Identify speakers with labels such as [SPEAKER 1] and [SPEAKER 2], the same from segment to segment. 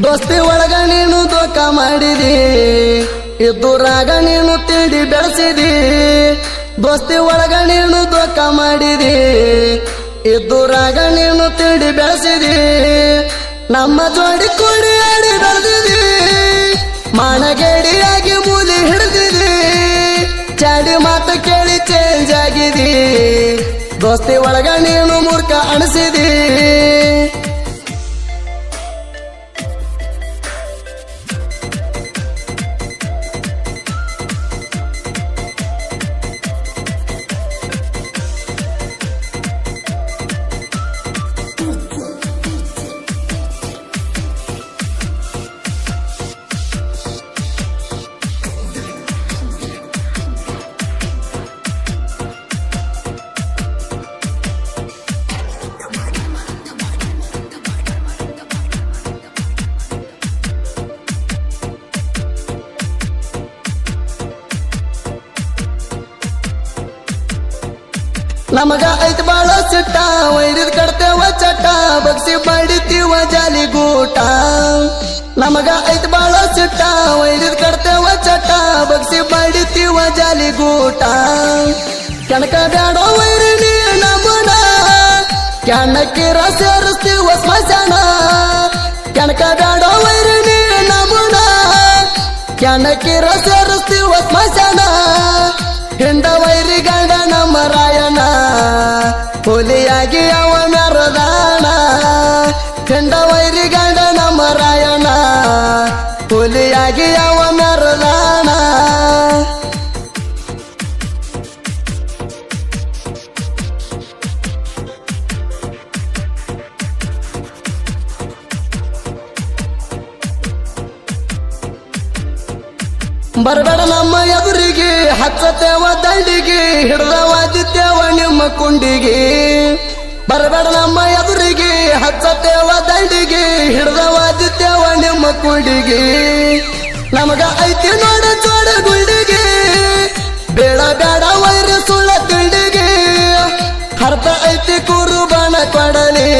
[SPEAKER 1] ದೋಸ್ತಿ ಒಳಗ ನೀನು ದೋಖ ಮಾಡಿದಿ, ಇದ್ದುರಾಗ ನೀನು ತಿಂಡಿ ಬೆಳೆಸಿದಿ. ದೋಸ್ತಿ ಒಳಗ ನೀನು ದೋಖ ಮಾಡಿದಿ, ಇದ್ದುರಾಗ ನೀನು ತಿಂಡಿ ಬೆಳೆಸಿದಿ. ನಮ್ಮ ಜೋಡಿ ಕೂಡಿ ಆಡಿ ಬೆಳೆದಿದಿ, ಮಾನಗೇಡಿಯಾಗಿ ಮೂಲಿ ಹಿಡಿದಿದಿ. ಚಾಡಿ ಮಾತು ಕೇಳಿ ಚೇಂಜ್ ಆಗಿದಿ, ದೋಸ್ತಿ ಒಳಗ ನೀನು ಮೂರ್ಖ ಅನಿಸಿದಿ. ನಮಗ ಐತ್ ಬಾಳ ಸಿಟ್ಟ, ವೈರಿದ್ ಕಡ್ತೇವ ಚಟ ಬಗ್ಸಿ ಮಾಡಿತೀವ ಜಾಲಿ ಗೂಟ. ನಮಗ ಐತ್ ಬಾಳ ಸಿಟ್ಟ, ವೈರಿದ್ ಕಡ್ತೇವ ಚಟ ಬಗ್ಸಿ ಮಾಡಿತೀವ ಜಾಲಿ ಗೂಟ. ಕಣಕ ಬ್ಯಾಡೋ ವೈರಿ ನೀ ನಮನ ಕೆಣಕಿರ ಸೇರಿಸ್ತೀವ ಸ್ಮಶಾನ. ಕಣಕ ಬ್ಯಾಡೋ ವೈರಿ ನೀ ನಮನ ಕೆಣಕಿರ ಸೇರಿಸ್ತೀವ ಸ್ಮಶಾನ. ಹಿಂದ ವೈರಿ ಗಂಡ ನಮ್ಮ ರಾಯಣ ಹುಲಿಯಾಗಿ ಅವ ಮೆರದಾಣ ಹಿಂಡ ವೈರಿ ಗಂಡ ನಮ್ಮ ರಾಯಣ ಹುಲಿಯಾಗಿ ಅವ ಮೆರದಾಣ ಬರಬೇಡ ನಮ್ಮ ಎದುರಿಗೆ ಹಚ್ಚತೇವ ದಂಡಿಗೆ. ಕುಂಡಿಗೆ, ಬರಬೇಡ ನಮ್ಮ ಎದುರಿಗೆ ಹಚ್ಚತೇವ ದಂಡಿಗೆ ಹಿಡ್ದವಾದಿತ್ತೇವ ನಿಮ್ಮ ಕುಂಡಿಗೆ. ನಮಗ ಐತಿ ನೋಡ ಜೋಡ ಗುಂಡಿಗೆ, ಬೇಡ ಬೇಡ ವೈರ ಸುಳ್ಳ ತಿಂಡಿಗೆ. ಹರ್ದ ಐತಿ ಕುರುಬಾಣ ಕೊಡಲಿ,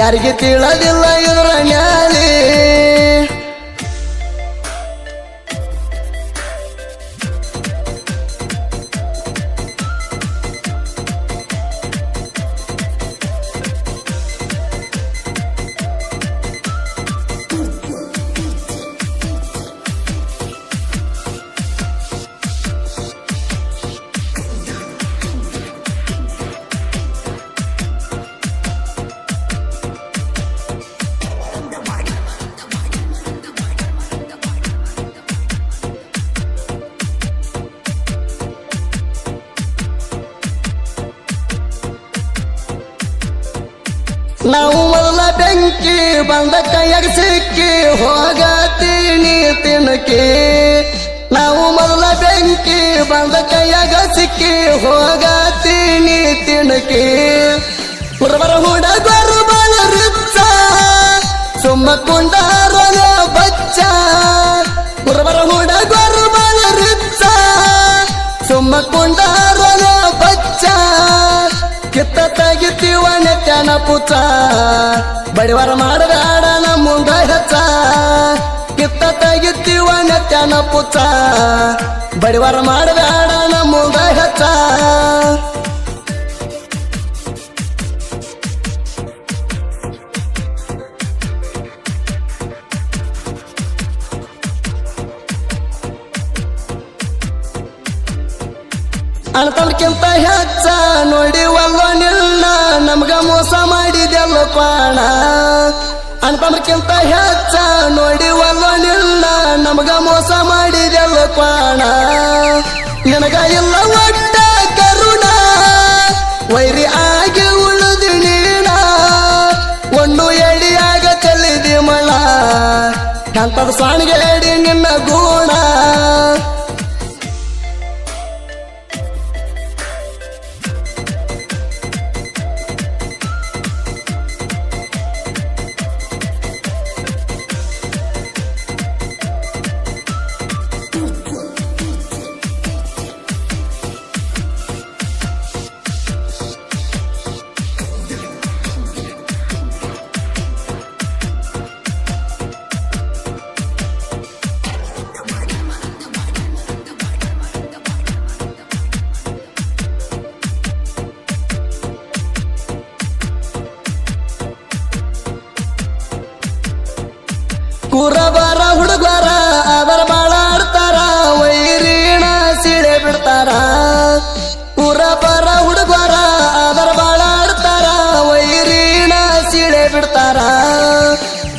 [SPEAKER 1] ಯಾರಿಗೆ ತಿಳದಿಲ್ಲ ಇವರ ನಾವು ಮೊದಲ ಬೆಂಕಿ ಬಂದ ಕೈಯಾಗ ಸಿಕ್ಕಿ ಹೋಗತೀನಿ ತಿನ್ನಕಿ ನಾವು ಮಲ್ಲ ಬೆಂಕಿ ಬಂದ ಕೈಯಾಗ ಸಿಕ್ಕಿ ಹೋಗತೀನಿ ತಿನ್ನಕಿ ಹುಡುಗರ ಹುಡುಗರು ಗೊರು ರಿಚ್ಚ, ಸುಮ್ಮ ಕುಂಡಾರನ ಬಚ್ಚ. ಹುಡುಗರ ಹುಡುಗರು ಪುಚ್ಚ ಬಡಿವಾರ ಮಾಡಬೇಡ, ನಮ್ಮ ಮುಂದ ಹೆಚ್ಚ. ಕಿತ್ತ ತೆಗಿತೀವ ನೆತ್ಯಾನ ಪುಚ್ಚ ಬಡವರ ಮಾಡಬೇಡ, ನಮ್ಮ ಮುಂದ ಹೆಚ್ಚ. ಅಣ್ತನಕ್ಕಿಂತ ಹೆಚ್ಚ ನೋಡಿ ನಿಲ್ಲ ನಮ್ಗ ಮೋಸ ಮಾಡಿದೆಲ್ಲ ಕ್ವಾಣ ಅನ್ಕೊಂಡ್ರಕ್ಕಿಂತ ಹೆಚ್ಚ ನೋಡಿ ನಿಲ್ಲ. ನಮ್ಗ ಮೋಸ ಮಾಡಿದೆಲ್ಲ ಕ್ವಾಣ ನಿನಗ ಇಲ್ಲ ಒಟ್ಟ ಕರುಣ. ವೈರಿ ಆಗಿ ಉಳಿದು ನೀಣ ಒಂದು ಎಡಿಯಾಗ ಚೆಲ್ಲಿದಿ ಮಳ. ಎಂತದ ಸಾಣಿಗೆ ಎಡಿ ನಿನ್ನ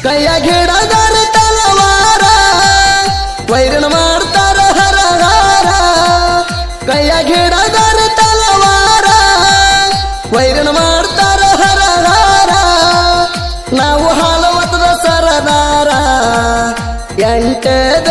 [SPEAKER 1] ಕೈಯ ಗಿಡದರ ತಲವಾರ ವೈರಣ ಮಾಡ್ತಾರ ಹರಹಾರ. ಕೈಯ ಗಿಡದರ ತಲವಾರ ವೈರಣ ಮಾಡ್ತಾರ ಹರಹಾರ. ನಾವು ಹಾಲವತದ ಸರದಾರ ಎಂಟದ